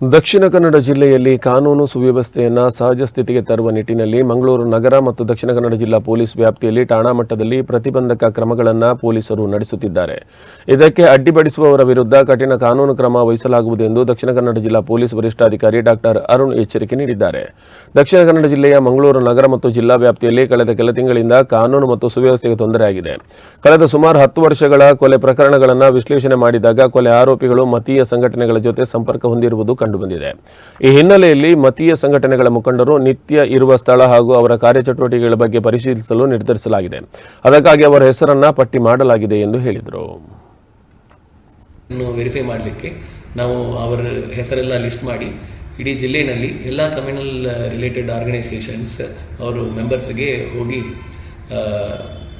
ದಕ್ಷಿಣ ಕನ್ನಡ ಜಿಲ್ಲೆಯಲ್ಲಿ ಕಾನೂನು ಸುವ್ಯವಸ್ಥೆಯನ್ನು ಸಹಜ ಸ್ಥಿತಿಗೆ ತರುವ ನಿಟ್ಟಿನಲ್ಲಿ ಮಂಗಳೂರು ನಗರ ಮತ್ತು ದಕ್ಷಿಣ ಕನ್ನಡ ಜಿಲ್ಲಾ ಪೊಲೀಸ್ ವ್ಯಾಪ್ತಿಯಲ್ಲಿ ಠಾಣಾ ಮಟ್ಟದಲ್ಲಿ ಪ್ರತಿಬಂಧಕ ಕ್ರಮಗಳನ್ನು ಪೊಲೀಸರು ನಡೆಸುತ್ತಿದ್ದಾರೆ. ಇದಕ್ಕೆ ಅಡ್ಡಿಪಡಿಸುವವರ ವಿರುದ್ಧ ಕಠಿಣ ಕಾನೂನು ಕ್ರಮ ವಹಿಸಲಾಗುವುದು ಎಂದು ದಕ್ಷಿಣ ಕನ್ನಡ ಜಿಲ್ಲಾ ಪೊಲೀಸ್ ವರಿಷ್ಠಾಧಿಕಾರಿ ಡಾಕ್ಟರ್ ಅರುಣ್ ಎಚ್ಚರಿಕೆ ನೀಡಿದ್ದಾರೆ. ದಕ್ಷಿಣ ಕನ್ನಡ ಜಿಲ್ಲೆಯ ಮಂಗಳೂರು ನಗರ ಮತ್ತು ಜಿಲ್ಲಾ ವ್ಯಾಪ್ತಿಯಲ್ಲಿ ಕಳೆದ ಕೆಲ ತಿಂಗಳಿಂದ ಕಾನೂನು ಮತ್ತು ಸುವ್ಯವಸ್ಥೆಗೆ ತೊಂದರೆಯಾಗಿದೆ ಕಳೆದ ಸುಮಾರು ಹತ್ತು ವರ್ಷಗಳ ಕೊಲೆ ಪ್ರಕರಣಗಳನ್ನು ವಿಶ್ಲೇಷಣೆ ಮಾಡಿದಾಗ ಕೊಲೆ ಆರೋಪಿಗಳು ಮತೀಯ ಸಂಘಟನೆಗಳ ಜೊತೆ ಸಂಪರ್ಕ ಹೊಂದಿರುವುದು ಕಂಡುಬಂದಿದೆ. ಈ ಹಿನ್ನೆಲೆಯಲ್ಲಿ ಮತೀಯ ಸಂಘಟನೆಗಳ ಮುಖಂಡರು ನಿತ್ಯ ಇರುವ ಸ್ಥಳ ಹಾಗೂ ಅವರ ಕಾರ್ಯಚಟುವಟಿಕೆಗಳ ಬಗ್ಗೆ ಪರಿಶೀಲಿಸಲು ನಿರ್ಧರಿಸಲಾಗಿದೆ. ಅದಕ್ಕಾಗಿ ಅವರ ಹೆಸರನ್ನ ಪಟ್ಟಿ ಮಾಡಲಾಗಿದೆ ಎಂದು ಹೇಳಿದರು. ವೆರಿಫೈ ಮಾಡಲಿಕ್ಕೆ ನಾವು ಅವರ ಹೆಸರೆಲ್ಲ ಲಿಸ್ಟ್ ಮಾಡಿ, ಇಡೀ ಜಿಲ್ಲೆಯಲ್ಲಿ ಎಲ್ಲ ಕಮ್ಯುನಲ್ ರಿಲೇಟೆಡ್ ಆರ್ಗನೈಸೇಷನ್ಸ್ ಅವರು ಮೆಂಬರ್ಸ್ಗೆ ಹೋಗಿ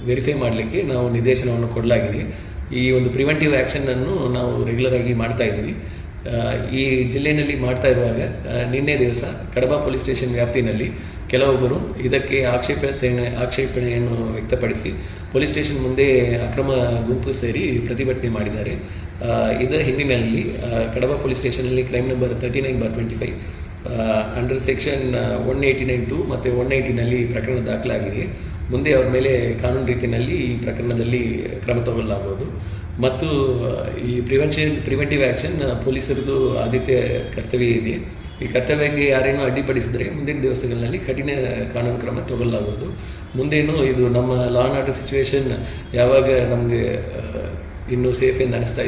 ವೆರಿಫೈ ಮಾಡಲಿಕ್ಕೆ ನಾವು ನಿರ್ದೇಶನವನ್ನು ಕೊಡಲಾಗಿದೆ. ಈ ಒಂದು ಪ್ರಿವೆಂಟಿವ್ ಆ್ಯಕ್ಷನನ್ನು ನಾವು ರೆಗ್ಯುಲರ್ ಆಗಿ ಮಾಡ್ತಾ ಇದ್ದೀವಿ. ಈ ಜಿಲ್ಲೆಯಲ್ಲಿ ಮಾಡ್ತಾ ಇರುವಾಗ ನಿನ್ನೆ ದಿವಸ ಕಡಬ ಪೊಲೀಸ್ ಸ್ಟೇಷನ್ ವ್ಯಾಪ್ತಿನಲ್ಲಿ ಕೆಲವೊಬ್ಬರು ಇದಕ್ಕೆ ಆಕ್ಷೇಪಣೆ ಆಕ್ಷೇಪಣೆಯನ್ನು ವ್ಯಕ್ತಪಡಿಸಿ ಪೊಲೀಸ್ ಸ್ಟೇಷನ್ ಮುಂದೆ ಅಕ್ರಮ ಗುಂಪು ಸೇರಿ ಪ್ರತಿಭಟನೆ ಮಾಡಿದ್ದಾರೆ. ಇದರ ಹಿನ್ನೆಲೆಯಲ್ಲಿ Kadaba police ಸ್ಟೇಷನಲ್ಲಿ crime number thirty nine bar twenty five under section one eighty nine two ಮತ್ತು ಒನ್ ಏಯ್ಟಿನಲ್ಲಿ ಪ್ರಕರಣ ದಾಖಲಾಗಿದೆ. ಮುಂದೆ ಅವ್ರ ಮೇಲೆ ಕಾನೂನು ರೀತಿಯಲ್ಲಿ ಈ ಪ್ರಕರಣದಲ್ಲಿ ಕ್ರಮ ತಗೊಳ್ಳಲಾಗುವುದು. ಮತ್ತು, ಈ ಪ್ರಿವೆನ್ಷನ್ ಪ್ರಿವೆಂಟಿವ್ ಆ್ಯಕ್ಷನ್ ಪೊಲೀಸರದು ಆದ್ಯತೆ ಕರ್ತವ್ಯ ಇದೆ. ಈ ಕರ್ತವ್ಯಕ್ಕೆ ಯಾರೇನೋ ಅಡ್ಡಿಪಡಿಸಿದರೆ ಮುಂದಿನ ದಿವಸಗಳಲ್ಲಿ ಕಠಿಣ ಕಾನೂನು ಕ್ರಮ ತಗೊಳ್ಳಲಾಗುವುದು. ಮುಂದೇನು ಇದು ನಮ್ಮ ಲಾ ಆ್ಯಂಡ್ ಆರ್ಡರ್ ಸಿಚುವೇಶನ್ ಯಾವಾಗ ನಮಗೆ ಇನ್ನೂ ಸೇಫ್ ಎಂದು ಅನಿಸ್ತಾ